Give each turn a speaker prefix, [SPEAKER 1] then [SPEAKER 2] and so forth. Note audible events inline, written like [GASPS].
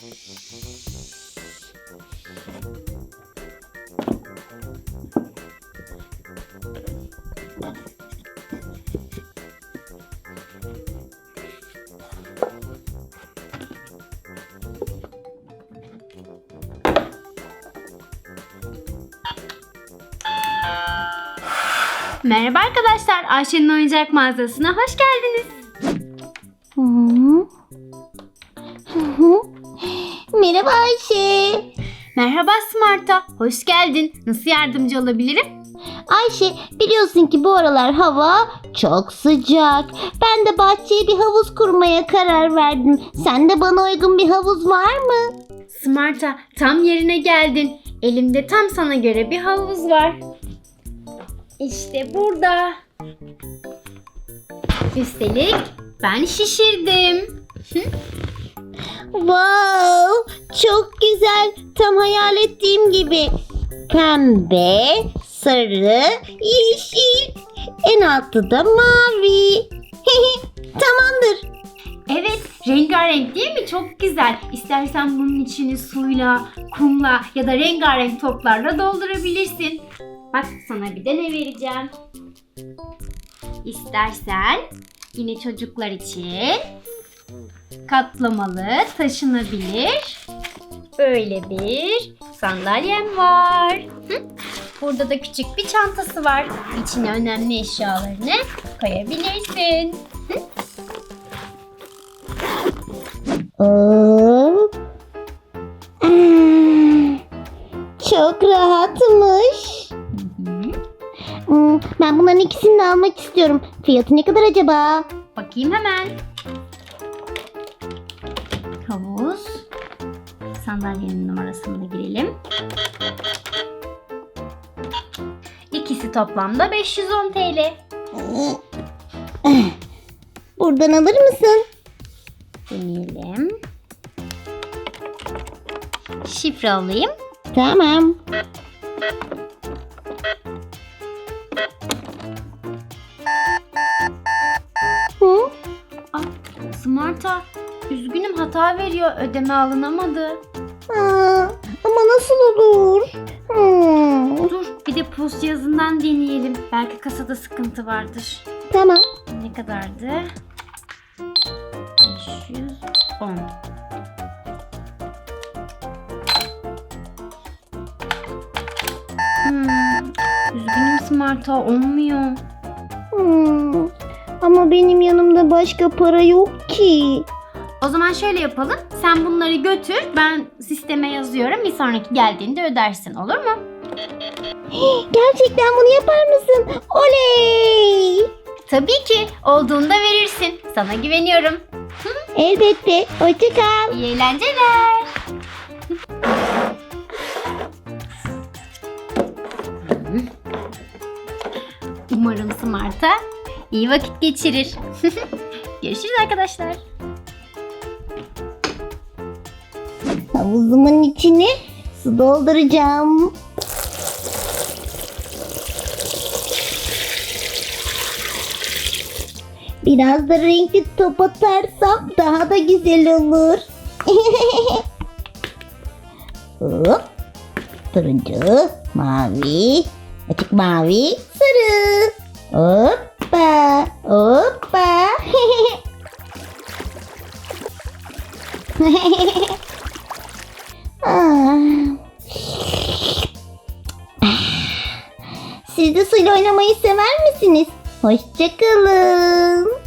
[SPEAKER 1] Merhaba arkadaşlar, Ayşe'nin oyuncak mağazasına hoş geldiniz.
[SPEAKER 2] Merhaba Ayşe.
[SPEAKER 1] Merhaba Smart'a, hoş geldin. Nasıl yardımcı olabilirim?
[SPEAKER 2] Ayşe biliyorsun ki bu aralar hava çok sıcak. Ben de bahçeye bir havuz kurmaya karar verdim. Sende bana uygun bir havuz var mı?
[SPEAKER 1] Smart'a, tam yerine geldin. Elimde tam sana göre bir havuz var. İşte burada. Üstelik ben şişirdim.
[SPEAKER 2] Wow, çok güzel. Tam hayal ettiğim gibi. Pembe, sarı, yeşil. En altta da mavi. [LAUGHS] Tamamdır.
[SPEAKER 1] Evet, rengarenk değil mi? Çok güzel. İstersen bunun içini suyla, kumla ya da rengarenk toplarla doldurabilirsin. Bak sana bir de ne vereceğim. İstersen yine çocuklar için katlamalı, taşınabilir böyle bir sandalyem var. Hı? Burada da küçük bir çantası var. İçine önemli eşyalarını koyabilirsin.
[SPEAKER 2] Hop. Hmm, Çok rahatmış. Hmm, Ben bunların ikisini de almak istiyorum. Fiyatı ne kadar acaba?
[SPEAKER 1] Bakayım hemen. Sandalyenin numarasını da girelim. İkisi toplamda 510 TL.
[SPEAKER 2] Buradan alır mısın?
[SPEAKER 1] Deneyelim. Şifre alayım.
[SPEAKER 2] Tamam. Hı?
[SPEAKER 1] Ah, Smart'a. Üzgünüm hata veriyor. Ödeme alınamadı.
[SPEAKER 2] Aa, ama nasıl olur? Hmm,
[SPEAKER 1] Dur bir de post yazından deneyelim. Belki kasada sıkıntı vardır.
[SPEAKER 2] Tamam.
[SPEAKER 1] Ne kadardı? 510. Hmm, üzgünüm Smart'a olmuyor.
[SPEAKER 2] Hmm, ama benim yanımda başka para yok ki.
[SPEAKER 1] O zaman şöyle yapalım. Sen bunları götür. Ben sisteme yazıyorum. Bir sonraki geldiğinde ödersin. Olur mu? [GASPS]
[SPEAKER 2] Gerçekten bunu yapar mısın? Oley!
[SPEAKER 1] Tabii ki. Olduğunda verirsin. Sana güveniyorum. [LAUGHS]
[SPEAKER 2] Elbette. Hoşça kal.
[SPEAKER 1] İyi eğlenceler. [LAUGHS] Umarım Smart'a iyi vakit geçirir. [LAUGHS] Görüşürüz arkadaşlar.
[SPEAKER 2] Havuzumun içine su dolduracağım. Biraz da renkli top atarsam daha da güzel olur. [LAUGHS] Hop. Turuncu, mavi, açık mavi, sarı. Hoppa, hoppa. [LAUGHS] Siz de suyla oynamayı sever misiniz? Hoşçakalın.